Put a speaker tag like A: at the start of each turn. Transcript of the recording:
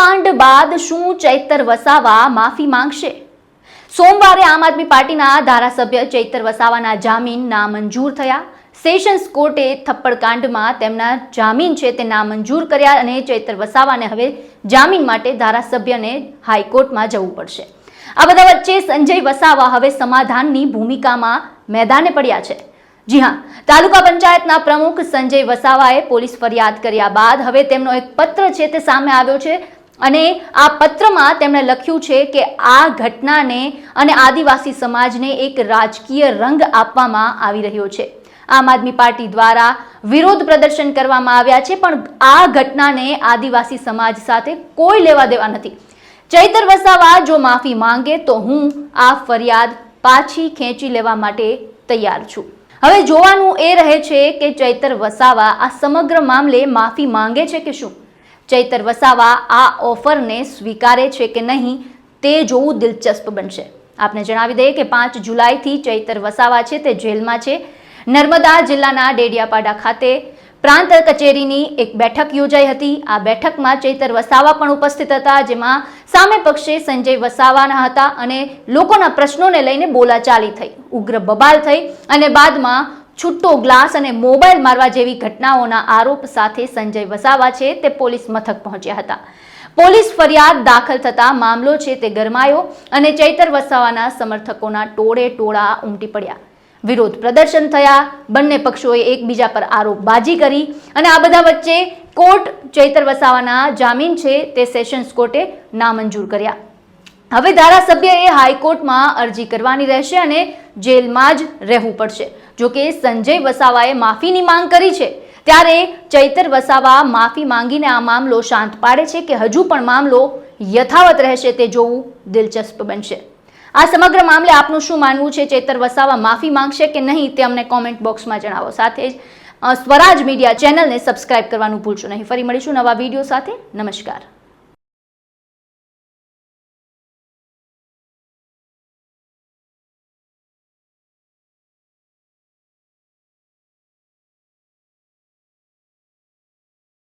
A: કાંડ બાદ શું ચૈતર વસાવા માફી માંગશે? સોમવારે આમ આદમી પાર્ટીના ધારાસભ્ય ચૈતર વસાવાના જામીન નામંજૂર થયા. સેશન્સ કોર્ટે થપ્પડ કાંડમાં તેમના જામીન છે તે નામંજૂર કર્યા અને ચૈતર વસાવાને હવે જામીન માટે ધારાસભ્યને હાઈકોર્ટમાં જવું પડશે. આ બધા વચ્ચે સંજય વસાવા હવે સમાધાનની ભૂમિકામાં મેદાને પડ્યા છે. જી હા, તાલુકા પંચાયતના પ્રમુખ સંજય વસાવાએ પોલીસ ફરિયાદ કર્યા બાદ હવે તેમનો એક પત્ર છે તે સામે આવ્યો છે. અને આ પત્રમાં તેમણે લખ્યું છે કે આ ઘટનાને અને આદિવાસી સમાજને એક રાજકીય રંગ આપવામાં આવી રહ્યો છે. આમ આદમી પાર્ટી દ્વારા વિરોધ પ્રદર્શન કરવામાં આવ્યા છે, પણ આ ઘટનાને આદિવાસી સમાજ સાથે કોઈ લેવા દેવા નથી. ચૈતર વસાવા, જો માફી માંગે, તો હું આ ફરિયાદ પાછી ખેંચી લેવા માટે તૈયાર છું. હવે જોવાનું એ રહે છે કે ચૈતર વસાવા આ સમગ્ર મામલે માફી માંગે છે કે શું? ચૈતર વસાવા આ ઓફરને સ્વીકારે છે કે નહીં તે જોવું દિલચસ્પ બનશે. આપને જણાવી દઈએ કે પાંચ જુલાઈથી ચૈતર વસાવા છે, તે જેલમાં છે. નર્મદા જિલ્લાના ડેડિયાપાડા ખાતે પ્રાંત કચેરીની એક બેઠક યોજાઈ હતી. આ બેઠકમાં ચૈતર વસાવા પણ ઉપસ્થિત હતા, જેમાં સામે પક્ષે સંજય વસાવાના હતા અને લોકોના પ્રશ્નોને લઈને બોલાચાલી થઈ, ઉગ્ર બબાલ થઈ અને બાદમાં છૂટો ગ્લાસ અને મોબાઈલ મારવા જેવી ઘટનાઓના આરોપ સાથે સંજય વસાવા છે તે પોલીસ મથક પહોંચ્યા હતા. પોલીસ ફરિયાદ દાખલ થતા મામલો છે તે ગરમાયો અને ચૈતર વસાવાના સમર્થકોના ટોળે ટોળા ઉમટી પડ્યા. વિરોધ પ્રદર્શન થયા, બંને પક્ષોએ એકબીજા પર આરોપબાજી કરી અને આ બધા વચ્ચે કોર્ટ ચૈતર વસાવાના જામીન છે તે સેશન્સ કોર્ટે નામંજૂર કર્યા. હવે ધારાસભ્યએ હાઈકોર્ટમાં અરજી કરવાની રહેશે અને જેલમાં જ રહેવું પડશે. જો કે સંજય વસાવાએ માફીની માંગ કરી છે, ત્યારે ચૈતર વસાવા માફી માંગીને આ મામલો શાંત પાડે છે કે હજુ પણ મામલો યથાવત રહેશે તે જોવું દિલચસ્પ બનશે. આ સમગ્ર મામલે આપનું શું માનવું છે? ચૈતર વસાવા માફી માંગશે કે નહીં તે અમને કોમેન્ટ બોક્સમાં જણાવો. સાથે જ સ્વરાજ મીડિયા ચેનલને સબસ્ક્રાઇબ કરવાનું ભૂલશો નહીં. ફરી મળીશું નવા વીડિયો સાથે. નમસ્કાર.